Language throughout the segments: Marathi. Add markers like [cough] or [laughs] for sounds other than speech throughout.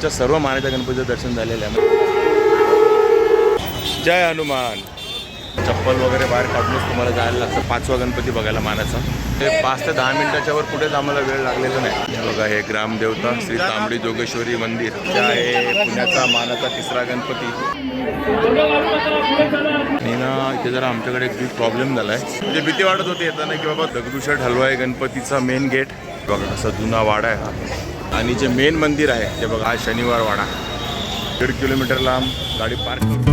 आमच्या सर्व मानाच्या गणपतीचं दर्शन झालेलं आहे. जय हनुमान. चप्पल वगैरे बाहेर काढूनच तुम्हाला जायला लागतं. पाचवा गणपती बघायला मानाचा ते पाच ते दहा मिनिटाच्या वर कुठेच आम्हाला वेळ लागलेला नाही. बघा हे ग्रामदेवता श्री तांबडी जोगेश्वरी मंदिर. आहे पुण्याचा मानाचा तिसरा गणपती. आणि ना इथे जरा आमच्याकडे एक बिग प्रॉब्लेम झाला आहे म्हणजे भीती वाटत होती येताना की बाबा दगडूशेठ हलवा आहे गणपतीचा मेन गेट बघा असा जुना वाडा आहे. हा आणि जे मेन मंदिर आहे ते बघा हा शनिवार वाडा. दीड किलोमीटर लांब गाडी पार्क करून.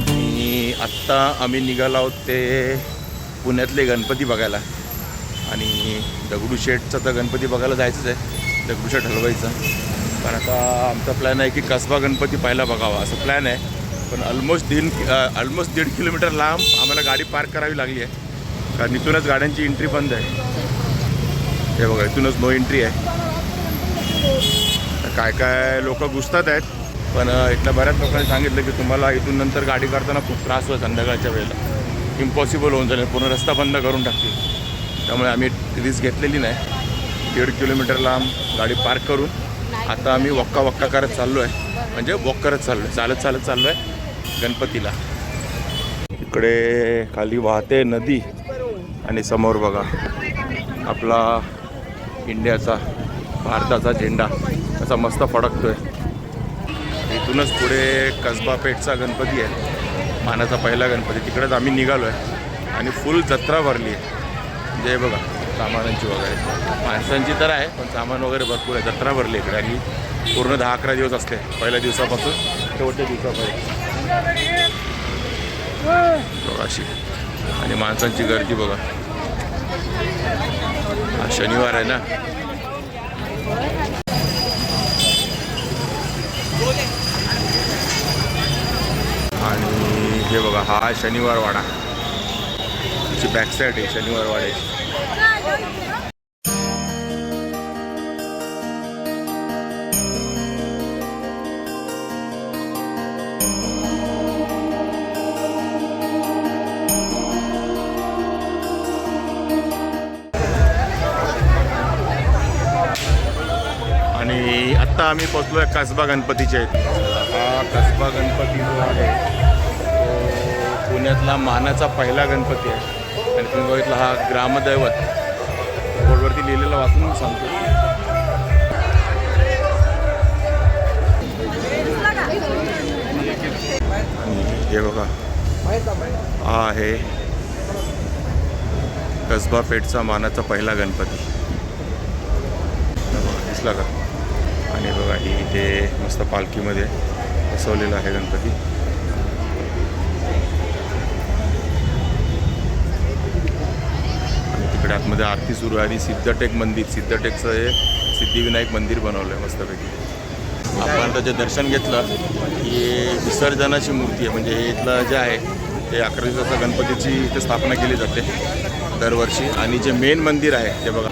आणि आत्ता आम्ही निघालो आहोत ते पुण्यातले गणपती बघायला. आणि दगडूशेठचा तर गणपती बघायला जायचंच आहे दगडूशेठ हलवायचा पण आता आमचा प्लॅन आहे की कसबा गणपती पहिला बघावा असं प्लॅन आहे. पण ऑलमोस्ट दीड ऑलमोस्ट दीड किलोमीटर लांब आम्हाला गाडी पार्क करावी लागली आहे. कारण इथूनच गाड्यांची एंट्री बंद आहे. हे बघा इथूनच नो एंट्री आहे. तर काय काय लोक घुसतात आहेत पण इथल्या बऱ्याच लोकांनी सांगितलं की तुम्हाला इथून नंतर गाडी करताना खूप त्रास होईल संध्याकाळच्या वेळेला. इम्पॉसिबल होऊन जाईल. पूर्ण रस्ता बंद करून टाकतील. त्यामुळे आम्ही रिस्क घेतलेली नाही. दीड किलोमीटर लांब गाडी पार्क करून आता आम्ही वक्का वक्का करत चाललो आहे म्हणजे वॉक करत चाललो आहे चालत चालत चाललो आहे गणपतीला. इकडे खाली वाहते नदी. आणि समोर बघा आपला इंडियाचा भारताचा झेंडा. असा मस्त फडकतोय. इथूनच पुढे कसबा पेठचा गणपती आहे. मानाचा पहिला गणपती. तिकडेच आम्ही निघालो आहे आणि फुल जत्रा भरली आहे. म्हणजे जे बघा सामानांची वगैरे. माणसांची तर आहे पण सामान वगैरे भरपूर आहे. जत्रा भरली इकडे. आणि पूर्ण दहा अकरा दिवस असते पहिल्या दिवसापासून शेवटच्या दिवसापर्यंत. अशी. आणि माणसांची गर्दी बघा. हा शनिवार आहे ना? आणि हे बघा हा शनिवार वाडा त्याची बॅकसाईड आहे शनिवार वाड्याची आत्ता आम्ही पोचलो आहे कसबा गणपतीच्या हा कसबा गणपती जो आहे तो पुण्यातला मानाचा पहिला गणपती आहे. आणि तुम्ही बघितला हा ग्रामदैवत. बोर्डवरती लिहिलेलं वाचून सांगतो. हे बघा. हा आहे कसबा पेठचा मानाचा पहिला गणपती. दिसला का? आणि बघा ही इथे मस्त पालखीमध्ये बसवलेला आहे गणपती. आणि तिकडे आतमध्ये आरती सुरू आहे आणि सिद्धटेक मंदिर सिद्धटेकचं हे सिद्धिविनायक मंदिर बनवलं आहे मस्तपैकी. आपण त्याचे दर्शन घेतलं की विसर्जनाची मूर्ती आहे म्हणजे हे इथलं जे आहे ते अकरा दिवसाचा गणपतीची इथे स्थापना केली जाते दरवर्षी. आणि जे मेन मंदिर आहे ते बघा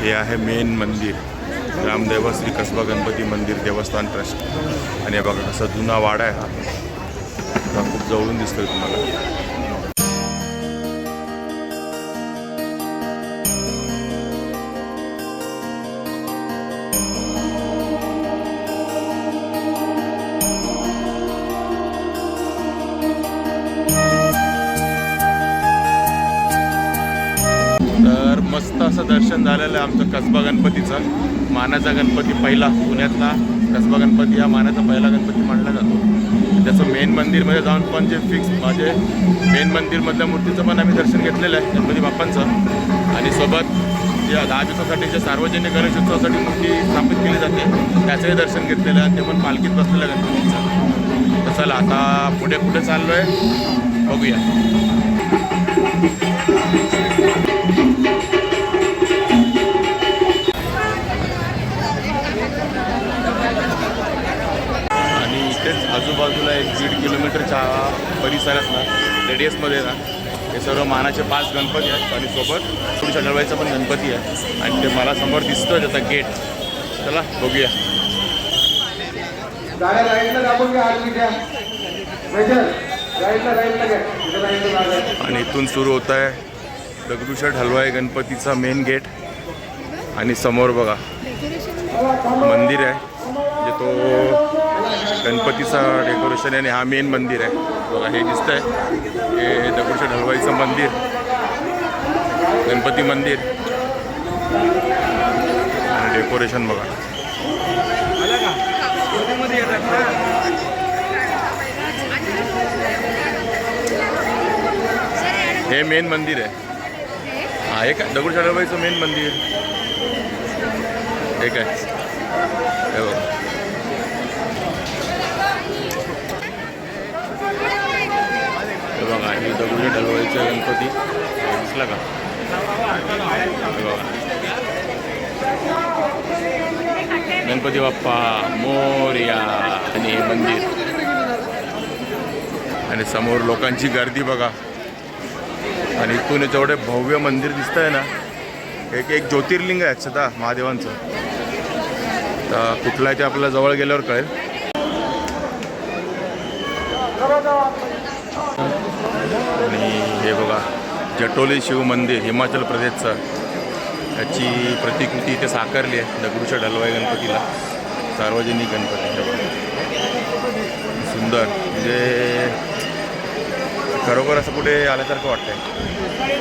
हे आहे मेन मंदिर. रामदेव श्री कसबा गणपती मंदिर देवस्थान ट्रस्ट. आणि हे बघा कसा जुना वाडा आहे हा. खूप जवळून दिसतोय तुम्हाला. दर्शन झालेलं आहे आमचं कसबा गणपतीचं. मानाचा गणपती पहिला पुण्यातला कसबा गणपती. हा मानाचा पहिला गणपती मानला जातो. त्याचं मेन मंदिरमध्ये जाऊन पण जे फिक्स म्हणजे मेन मंदिरमधल्या मूर्तीचं पण आम्ही दर्शन घेतलेलं आहे गणपती बाप्पांचं. आणि सोबत जे दहा दिवसासाठी जे सार्वजनिक गणेशोत्सवासाठी मूर्ती स्थापित केली जाते त्याचंही दर्शन घेतलेलं आहे. ते पण पालखीत बसलेलं आहे गणपतीचं. तर चला आता पुढे कुठे चाललो आहे बघूया. आजूबाजूला एक दीड किलोमीटरच्या परिसरात ना रेडियसमध्ये ना हे सर्व मानाचे पाच गणपती आहेत आणि सोबत थोडीशा डळवायचा पण गणपती आहे. आणि ते मला समोर दिसतोय त्याचा गेट चला बघूया. आणि इथून सुरू होत आहे दगडूशेठ हलवाई गणपतीचा मेन गेट आणि समोर बघा मंदिर आहे म्हणजे तो गणपतीचा डेकोरेशन आहे आणि हा मेन मंदिर आहे. बघा हे दिसतंय. हे दगडूशेठ हलवाईचं मंदिर. गणपती मंदिर. आणि डेकोरेशन बघा. हे मेन मंदिर आहे. हा हे काय? दगडूशेठ हलवाईचं मेन मंदिर. हे काय? हे बघा हे दगडूशेठ गणपती. दिसला का? गणपती बाप्पा मोर्या आणि हे मंदिर. आणि समोर लोकांची गर्दी बघा. आणि इथून जेवढे भव्य मंदिर दिसत आहे ना एक एक ज्योतिर्लिंग आहे अक्षता महादेवांचं. तर कुठलं ते आपल्याला जवळ गेल्यावर कळेल आणि हे बघा जटोली शिव मंदिर हिमाचल प्रदेशचं. याची प्रतिकृती इथे साकारली आहे दगडूच्या ढलवाई गणपतीला. सार्वजनिक गणपती सुंदर. म्हणजे खरोखर असं कुठे आल्यासारखं वाटतंय.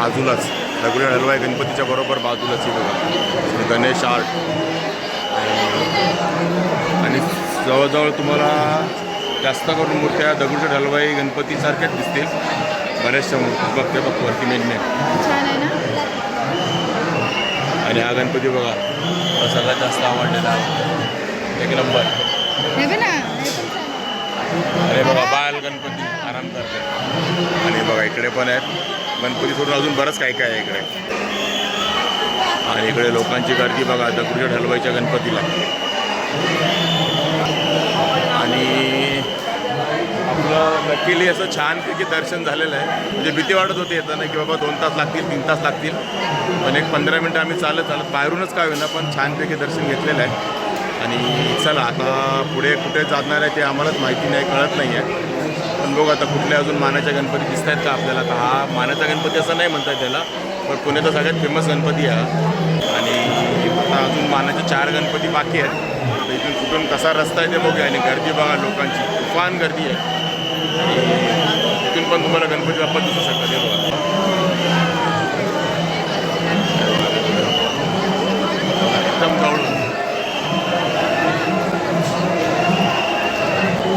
बाजूलाच. दगडूशेठ हलवाई गणपतीच्या बरोबर बाजूलाच हे बघा गणेश आर्ट. आणि जवळजवळ तुम्हाला जास्त करून मूर्त्या दगडूशेठ हलवाई गणपतीसारख्याच दिसतील. बऱ्याचशा मूर्ती बघते बघ वरती मेन छान आहे ना? आणि हा गणपती बघा. सगळ्यात जास्त आवडलेला एक नंबर. अरे बघा बाल गणपती. आराम करते. आणि बघा इकडे पण आहेत. गणपती सोडून अजून बरंच काय काय आहे इकडे. आणि इकडे लोकांची गर्दी बघा दगडूशेठ ढलवाईच्या गणपतीला. आणि आपलं नक्कीली असं छानपैकी दर्शन झालेलं आहे. म्हणजे भीती वाटत होती येताना की बाबा दोन तास लागतील तीन तास लागतील. पण एक पंधरा मिनटं आम्ही चालत चालत बाहेरूनच काय होईना पण छानपैकी दर्शन घेतलेलं आहे. आणि चला आता पुढे कुठे जाणार आहे ते आम्हालाच माहिती नाही कळत नाही आहे पण बघू आता कुठल्या अजून मानाच्या गणपती दिसत आहेत का आपल्याला. का हा मानाचा गणपती असं नाही म्हणतात त्याला पण पुण्याचा सगळ्यात फेमस गणपती आहे हा. आणि आता अजून मानाचे चार गणपती बाकी आहेत. तर इथून कुठून कसा रस्ता आहे ते बघूया. आणि गर्दी बघा लोकांची. तुफान गर्दी आहे. आणि इथून पण तुम्हाला गणपती बाप्पा दिसू शकतात. हे बघा. एकदम जवळून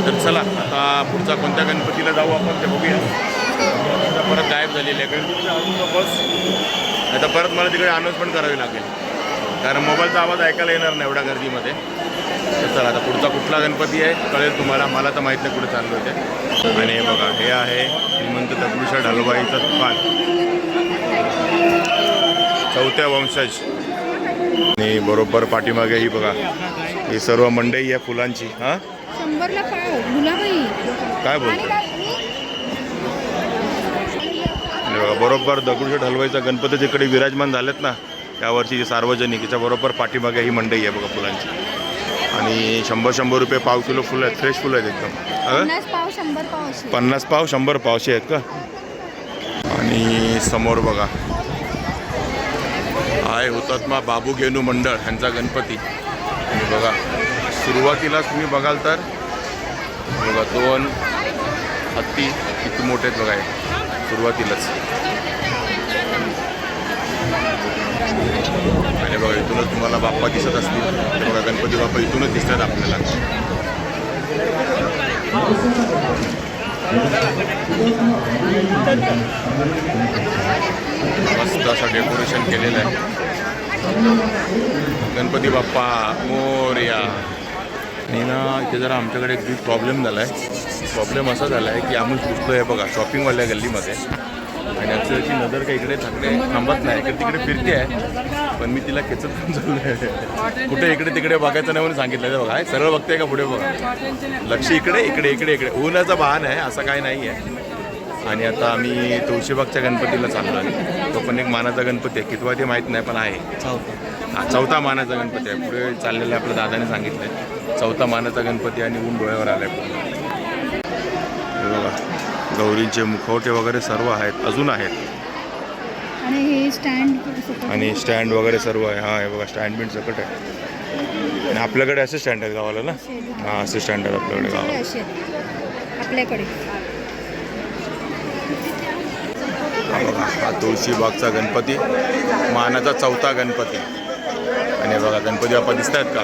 तर चला आता पुढचा कोणत्या गणपतीला जाऊ आपण ते बघूया. परत गायब झालेली आहे गणपतीच्या अजून बस आता परत मला तिकडे अनाऊन्समेंट करावी लागेल. कारण मोबाईलचा आवाज ऐकायला येणार नाही एवढ्या गर्दीमध्ये. तर चला आता पुढचा कुठला गणपती आहे कळेल तुम्हाला. मला तर माहीत नाही कुठे चाललो होते आणि हे बघा हे आहे श्रीमंत दगडूशेठ ढलवाईचा दुकान चौथ्या वंशज. आणि बरोबर पाठीमागे ही बघा ही सर्व मंडई आहे फुलांची हां? शंभरला पाव गुलाबाई काय बोल बरोबर दगडूशेठ हलवाईचा गणपती जिकडे विराजमान झालेत ना यावर्षी जे सार्वजनिक याच्या बरोबर पाठीमागे ही मंडई आहे बघा फुलांची. आणि शंभर शंभर रुपये पाव किलो फुलं आहेत फ्रेश फुलं आहेत एकदम? पन्नास पाव शंभर पाव असे. पन्नास पाव शंभर पावशे आहेत का? आणि समोर बघा. आहे हुतात्मा बाबू गेनू मंडळ ह्यांचा गणपती. आणि बघा सुरुवातीलाच तुम्ही बघाल तर. बघा दोन हत्ती किती मोठे आहेत बघा सुरुवातीलाच. आणि बघा इथूनच तुम्हाला बाप्पा दिसत असतील. ते बघा गणपती बाप्पा इथूनच दिसतात आपल्याला. मस्त असं डेकोरेशन केलेलं आहे. गणपती बाप्पा मोर्या. आणि ना इथे जरा आमच्याकडे एक प्रॉब्लेम झाला आहे प्रॉब्लेम असा झाला आहे की आम्ही पुसतो आहे बघा शॉपिंगवाल्या गल्लीमध्ये. आणि अक्षरची नजर काही इकडे थांबते थांबत नाही इकडे तिकडे फिरते आहे. पण मी तिला खेचत चाललो आहे कुठे इकडे तिकडे बघायचं नाही म्हणून सांगितलं. हे बघा हे सरळ बघते का पुढे बघा? लक्ष इकडे इकडे इकडे इकडे. ऊनाचा बहान आहे असं काय नाही आहे आणि आता आम्ही तुळशीबागच्या गणपतीला चाललो आहे. तो पण एक मानाचा गणपती आहे. कितवा ते माहीत नाही पण आहे. चौथा. मानाचा गणपती आहे. पुढे चाललेला आपल्या दादाने सांगितलं चौथा मानाचा गणपती आणि ऊन डोळ्यावर आलाय. पूर्ण हे बघा गौरींचे मुखवटे वगैरे सर्व आहेत अजून आहेत. आणि हे स्टँड आणि स्टँड वगैरे सर्व आहे. हा हे बघा स्टँड बिंड सकट आहे. आणि आपल्याकडे असे स्टँड आहेत गावाला ना? हां असे स्टँड आहेत आपल्याकडे गावाला. असे आहेत. आपल्याकडे. हा तुळशीबागचा गणपती मानाचा चौथा गणपती. आणि हे बघा गणपती बाप्पा दिसत आहेत का?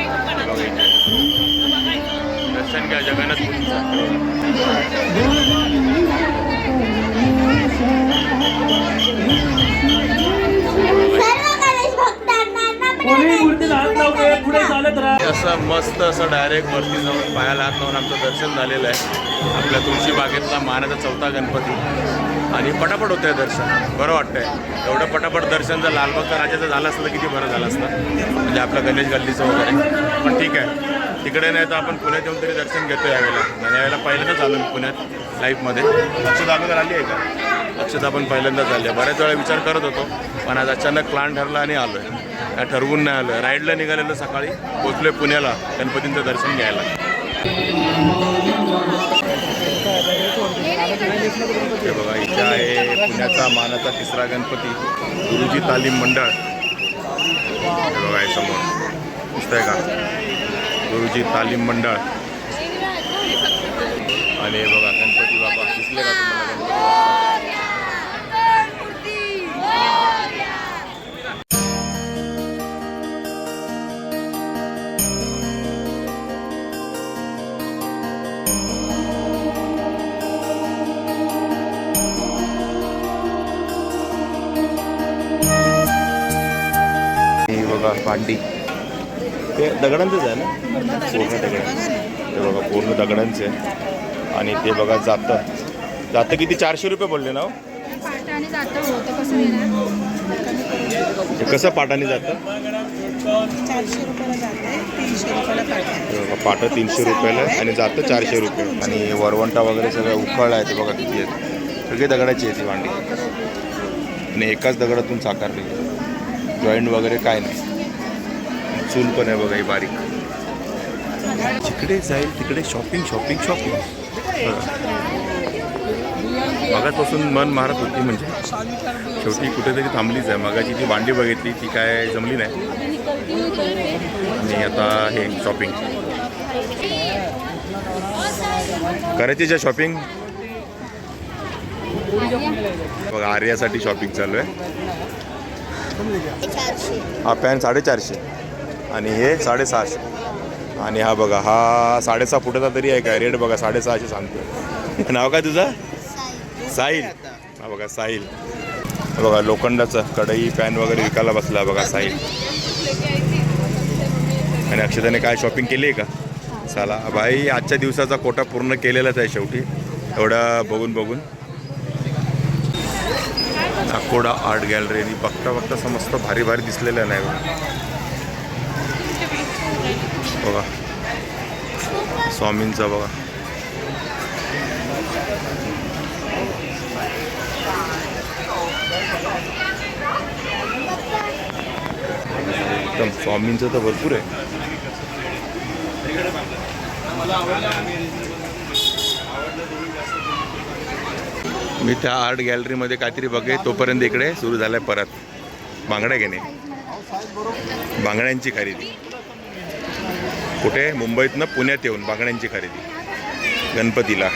चालत राहा. हे असं मस्त असं डायरेक्ट वरती जाऊन पायाला हात लावून आमचं दर्शन झालेलं आहे. आपल्या तुळशी बागेतला मानाचा चौथा गणपती. आणि पटापट होतं आहे दर्शन. बरं वाटतंय. एवढं पटापट दर्शन जर लालबागचा राजाचं झालं असतं तर किती बरं झालं असतं. म्हणजे आपलं गणेश गल्लीचं वगैरे. पण ठीक आहे. तिकडे नाही तर आपण पुण्यात येऊन तरी दर्शन घेतो यावेळेला. आणि यावेळेला पहिल्यांदाच आलो मी पुण्यात लाईफमध्ये अक्षता अगोदर आली आहे का? अक्षता आपण पहिल्यांदाच आली आहे. बऱ्याच वेळा विचार करत होतो पण आज अचानक प्लान ठरला आणि आलो आहे काय ठरवून नाही आलं राईडला निघालेलं सकाळी पोचलोय पुण्याला गणपतींचं दर्शन घ्यायला. हे बघा इथे आहे पुण्याचा मानाचा तिसरा गणपती गुरुजी तालीम मंडळ. हे बघा समोर. दिसतंय का? गुरुजी तालीम मंडळ. आणि बघा गणपती बाबा दिसले का तुम्हाला? गणपती ही ते दगडांचंच आहे ना? पूर्ण दगड. ते बघा पूर्ण दगडांचे. आहे आणि ते बघा जातं. जातं किती? चारशे रुपये बोलले ना हो? येणार? ते कसं पाटाने जातं? चारशे रुपयाला जाते तीनशे रुपयाला हे बघा पाटं तीनशे रुपयाला आहे आणि जातं चारशे रुपये. आणि वरवंटा वगैरे सगळं उखळ आहे ते बघा किती आहेत. सगळे दगडाची आहे ती भांडी आणि एकाच दगडातून साकारली जॉईंट वगैरे काय नाही. चूल पण आहे बघा ही बारीक. जिकडे जाईल तिकडे शॉपिंग शॉपिंग शॉपिंग मगापासून मन मारत होती म्हणजे. शेवटी कुठेतरी थांबलीच आहे. मगाची ती भांडी बघितली ती काय जमली नाही. आणि आता हे शॉपिंग करायची ज्या शॉपिंग बघा आर्यासाठी शॉपिंग चालू आहे. हा पॅन साडेचारशे. आणि हे साडेसहाशे. आणि हा बघा हा साडेसहा फुटाचा तरी आहे का रेट बघा साडेसहाशे सांगतो [laughs] नाव काय तुझं? साहिल. हा बघा साहिल. बघा लोखंडाचं कढई पॅन वगैरे विकायला बसला बघा साहिल. आणि अक्षताने काय शॉपिंग केली आहे का? चला भाई आजच्या दिवसाचा कोटा पूर्ण केलेलाच आहे शेवटी. एवढा बघून बघून. नाकोडा आर्ट गॅलरी बघता बघता समस्त भारी भारी दिसलेलं नाही बघा स्वामींचा बघा. एकदम स्वामींचं तर भरपूर आहे. मी त्या आर्ट गॅलरीमध्ये काहीतरी बघे तोपर्यंत इकडे सुरू झालं आहे परत. बांगड्या घेणे. बांगड्यांची खरेदी. कुठे? मुंबईतनं पुण्यात येऊन बांगड्यांची खरेदी. गणपतीला.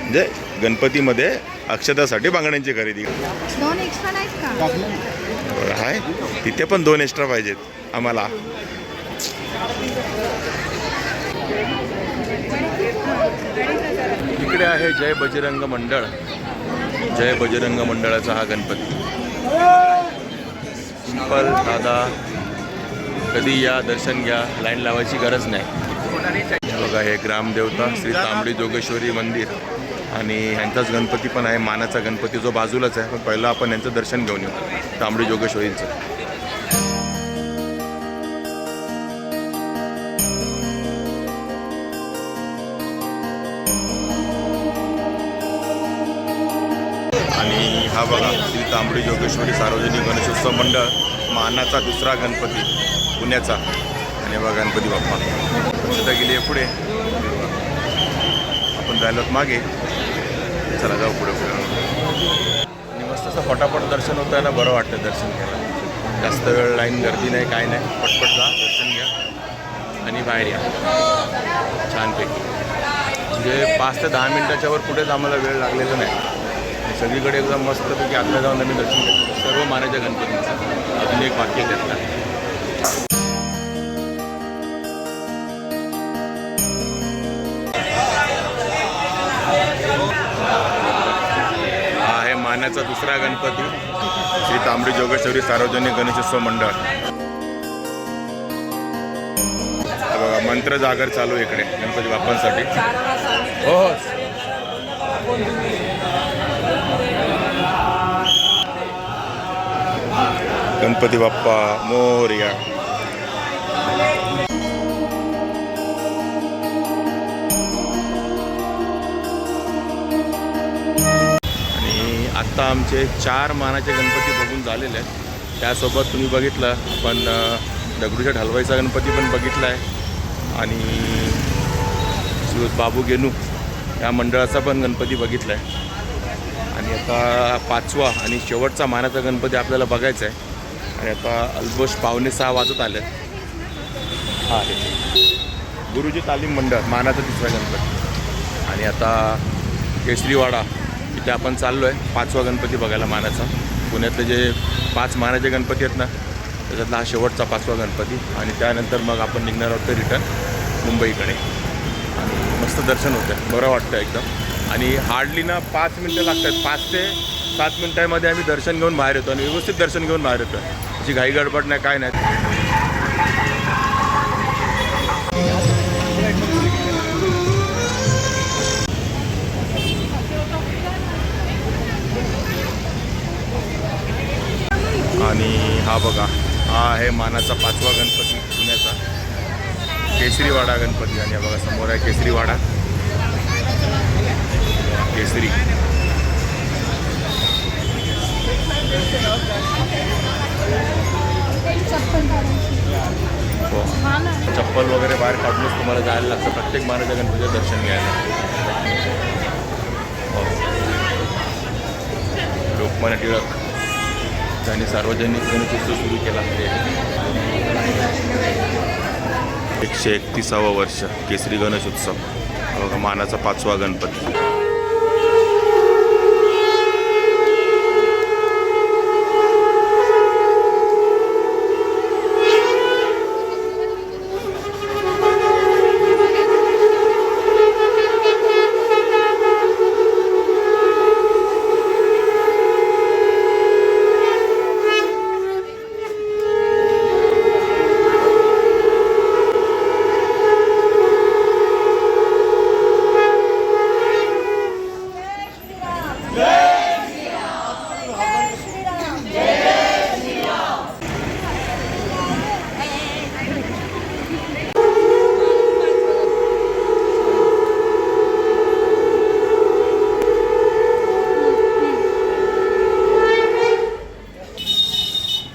म्हणजे गणपतीमध्ये अक्षतासाठी बांगड्यांची खरेदी. दोन एक्स्ट्रा नाहीत का? बरं आहे तिथे पण दोन एक्स्ट्रा पाहिजेत आम्हाला. इकडे आहे जय बजरंग मंडळ. जय बजरंग मंडळाचा हा गणपती. सिंपल साधा कधी या दर्शन घ्या लाईन लावायची गरज नाही. बघा हे ग्रामदेवता श्री तांबडी जोगेश्वरी मंदिर. आणि ह्यांचाच गणपती पण आहे मानाचा गणपती जो बाजूलाच आहे. पण पहिलं आपण यांचं दर्शन घेऊन येऊ तांबडी जोगेश्वरींचं. आणि हा बघा श्री तांबडी जोगेश्वरी सार्वजनिक गणेशोत्सव मंडळ मानाचा दुसरा गणपती. पुण्याचा. आणि बघा गणपती बाप्पा. सुद्धा गेली आहे पुढे. आपण जायलो मागे. चला जाऊ पुढे पुढे. आणि मस्त असं फटाफट दर्शन होतं ना बरं वाटतं दर्शन घ्यायला. जास्त वेळ लाईन गर्दी नाही काय नाही. पटपट जा दर्शन घ्या. आणि बाहेर या. छानपैकी. म्हणजे पाच ते दहा मिनटाच्या वर कुठेच आम्हाला वेळ लागलेला नाही. सगळीकडे एकदम मस्तपैकी आतल्या जाऊन आम्ही दर्शन घेतो सर्व मानाच्या गणपतींचं. अजून एक वाक्य त्यातला आहे दुसरा गणपती श्री तांबडी जोगेश्वरी सार्वजनिक गणेशोत्सव मंडळ. बघा मंत्र जागर चालू इकडे गणपती बाप्पांसाठी. हो हो. गणपती बाप्पा मोरया. आत्ता आमचे चार मानाचे गणपती बघून झालेले आहेत. त्यासोबत तुम्ही बघितलं पण दगडूच्या ढालवाईचा गणपती पण बघितला आहे. आणि शिव बाबू गेनू या मंडळाचा पण गणपती बघितला आहे. आणि आता पाचवा आणि शेवटचा मानाचा गणपती आपल्याला बघायचा आहे. आणि आता ऑलमोस्ट पावणे सहा वाजत आले हा आहे गुरुजी तालीम मंडळ मानाचा तिसरा गणपती. आणि आता केसरीवाडा ते आपण चाललो आहे पाचवा गणपती बघायला मानाचा पुण्यातले जे पाच मानाचे गणपती आहेत ना त्याच्यातला हा शेवटचा पाचवा गणपती आणि त्यानंतर मग आपण निघणार आहोत रिटर्न मुंबईकडे. आणि मस्त दर्शन होतं आहे बरं वाटतं एकदम. आणि हार्डली ना पाच मिनटं लागतात पाच ते सात मिनटामध्ये आम्ही दर्शन घेऊन बाहेर येतो आणि व्यवस्थित दर्शन घेऊन बाहेर येतो. अशी घाई गडबड नाही काय नाही. आणि हा बघा हा आहे मानाचा पाचवा गणपती पुण्याचा. केसरीवाडा गणपती आणि बघा समोर आहे केसरीवाडा. केसरी. चप्पल हो. चप्पल वगैरे बाहेर काढूनच तुम्हाला जायला लागतं. प्रत्येक मानाच्या गणपतीचं दर्शन घ्यायला. हो. लोकमान्य टिळक. त्यांनी सार्वजनिक गणेशोत्सव सुरू केला. एकशे एकतीसावं वर्ष केसरी गणेशोत्सव. मानाचा पाचवा गणपती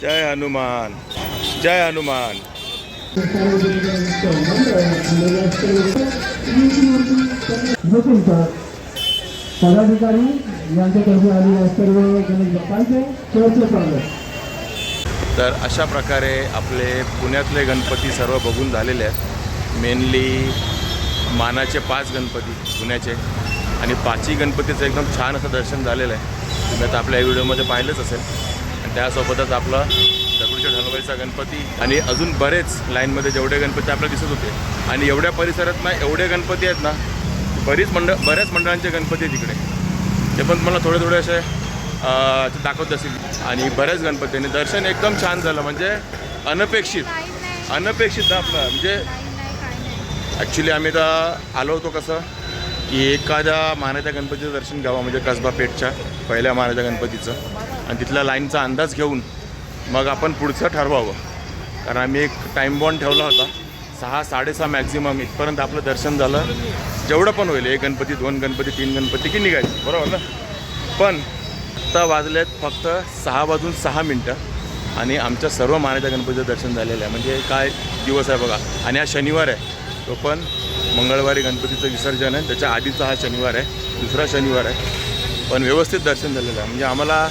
जय हनुमान जय हनुमान। पदाधिकारी यांच्यातर्फे आलेल्या सर्व गणेश स्वागत. तर अशा प्रकारे आपले पुण्यातले गणपती सर्व बघून झालेले आहेत. मेनली मानाचे पाच गणपती पुण्याचे आणि पाचही गणपतीचं एकदम छान असं दर्शन झालेलं आहे. तुम्ही आता आपल्या व्हिडिओमध्ये पाहिलंच असेल. आणि त्यासोबतच आपलं दगडूशेठ गणपती आणि अजून बरेच लाईनमध्ये जेवढे गणपती आपल्याला दिसत होते. आणि एवढ्या परिसरात ना एवढे गणपती आहेत ना बरीच मंडळ बऱ्याच मंडळांचे गणपती आहेत तिकडे ते पण तुम्हाला थोडे थोडे असे ते दाखवत असतील. आणि बऱ्याच गणपती आणि दर्शन एकदम छान झालं. म्हणजे अनपेक्षित अनपेक्षित आपलं. म्हणजे ॲक्च्युली आम्ही तर आलो होतो कसं की एखाद्या महाराजा गणपतीचं दर्शन घ्यावं. म्हणजे कसबा पेठच्या पहिल्या महाराजा गणपतीचं. आणि तिथल्या लाईनचा अंदाज घेऊन मग आपण पुढचं ठरवावं. कारण आम्ही एक टाईम बॉन्ड ठेवला होता. सहा साडेसहा मॅक्झिमम इथपर्यंत आपलं दर्शन झालं. जेवढं पण होईल एक गणपती दोन गणपती तीन गणपती की निघायचं. बरोबर ना? पण आत्ता वाजलेत फक्त सहा वाजून सहा मिनटं. आणि आमच्या सर्व महाराजा गणपतीचं दर्शन झालेलं आहे. म्हणजे काय दिवस आहे बघा. आणि हा शनिवार आहे. तो पण मंगळवारी गणपतीचं विसर्जन आहे. त्याच्या आधीचा हा शनिवार आहे. दुसरा शनिवार आहे. पण व्यवस्थित दर्शन झालेलं आहे. म्हणजे आम्हाला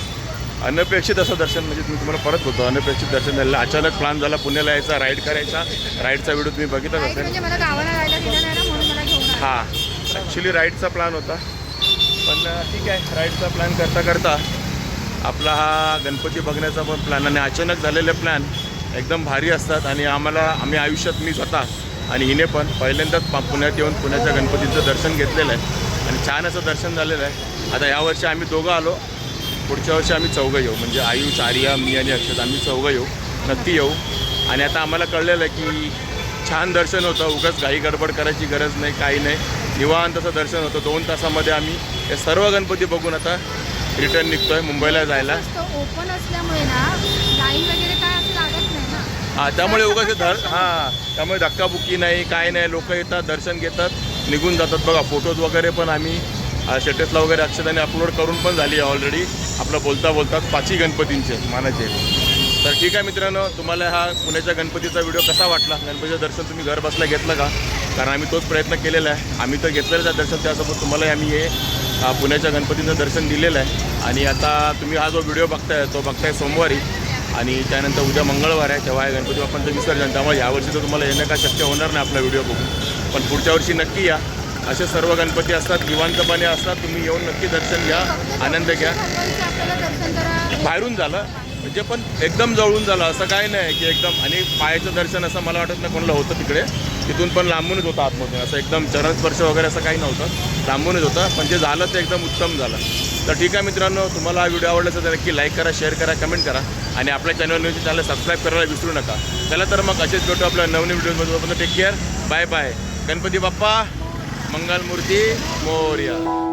अनपेक्षित असं दर्शन म्हणजे तुम्ही तुम्हाला परत होतो अनपेक्षित दर्शन झालेलं. अचानक प्लॅन झाला पुण्याला यायचा राईड करायचा. राईडचा व्हिडिओ तुम्ही बघितलाच लाईन असेल. हां. ॲक्च्युली राईडचा प्लॅन होता. पण ठीक आहे. राईडचा प्लॅन करता करता आपला हा गणपती बघण्याचा पण प्लॅन आणि अचानक झालेले प्लॅन एकदम भारी असतात आणि आम्हाला आम्ही आयुष्यात मी स्वतः आणि हिने पण पहिल्यांदाच पा- पुण्यात येऊन पुण्याच्या गणपतीचं दर्शन घेतलेलं आहे. आणि छान असं दर्शन झालेलं आहे. आता यावर्षी आम्ही दोघं आलो. पुढच्या वर्षी आम्ही चौघं येऊ. म्हणजे आयुष आर्या मी आणि अक्षत आम्ही चौघं येऊ. नक्की येऊ. आणि आता आम्हाला कळलेलं आहे की छान दर्शन होतं. उगाच घाई गडबड करायची गरज नाही काही नाही. निवांत असं दर्शन होतं. दोन तासामध्ये आम्ही हे सर्व गणपती बघून आता रिटर्न निघतोय मुंबईला जायला. ओपन असल्यामुळे ना लाईन वगैरे काय असं लागत नाही ना. हां त्यामुळे उगाच धर हां त्यामुळे धक्काबुक्की नाही काय नाही. लोक येतात दर्शन घेतात निघून जातात. बघा फोटोज वगैरे पण आम्ही स्टेटसला वगैरे अक्षताने अपलोड करून पण झाली आहे ऑलरेडी आपलं बोलता बोलतात पाचही गणपतींचे. मानाचे. तर ठीक आहे मित्रांनो तुम्हाला हा पुण्याच्या गणपतीचा व्हिडिओ कसा वाटला? गणपतीचं दर्शन तुम्ही घर बसल्या घेतलं का? कारण आम्ही तोच प्रयत्न केलेला आहे. आम्ही तर घेतलेलंच आहे दर्शन त्यासोबत तुम्हालाही आम्ही हे पुण्याच्या गणपतीचं दर्शन दिलेलं आहे. आणि आता तुम्ही हा जो व्हिडिओ बघताय तो बघताय सोमवारी. आणि त्यानंतर उद्या मंगळवार आहे तेव्हा आहे गणपती बाप्पांचं विसर्जन. त्यामुळे यावर्षी तर तुम्हाला येणं काय शक्य होणार नाही आपला व्हिडिओ बघून. पण पुढच्या वर्षी नक्की या. असे सर्व गणपती असतात निवांतपणे असतात. तुम्ही येऊन नक्की दर्शन घ्या आनंद घ्या. बाहेरून झालं म्हणजे पण एकदम जवळून झालं. असं काय नाही की एकदम आणि पायाचं दर्शन असं मला वाटत नाही कोणाला होतं तिकडे. तिथून पण लांबूनच होतं आतमधून. असं एकदम चरणस्पर्श वगैरे असं काही नव्हतं. लांबूनच होतं पण जे झालं ते एकदम उत्तम झालं. तर ठीक आहे मित्रांनो तुम्हाला हा व्हिडिओ आवडला तर नक्की लाईक करा शेअर करा कमेंट करा. आणि आपल्या चॅनल न्यूज चॅनल सबस्क्राईब करायला विसरू नका. चला तर मग असेच भेटू आपल्या नवीन व्हिडिओमध्ये take care bye bye Ganpati Bappa. Mangalmurti Morya.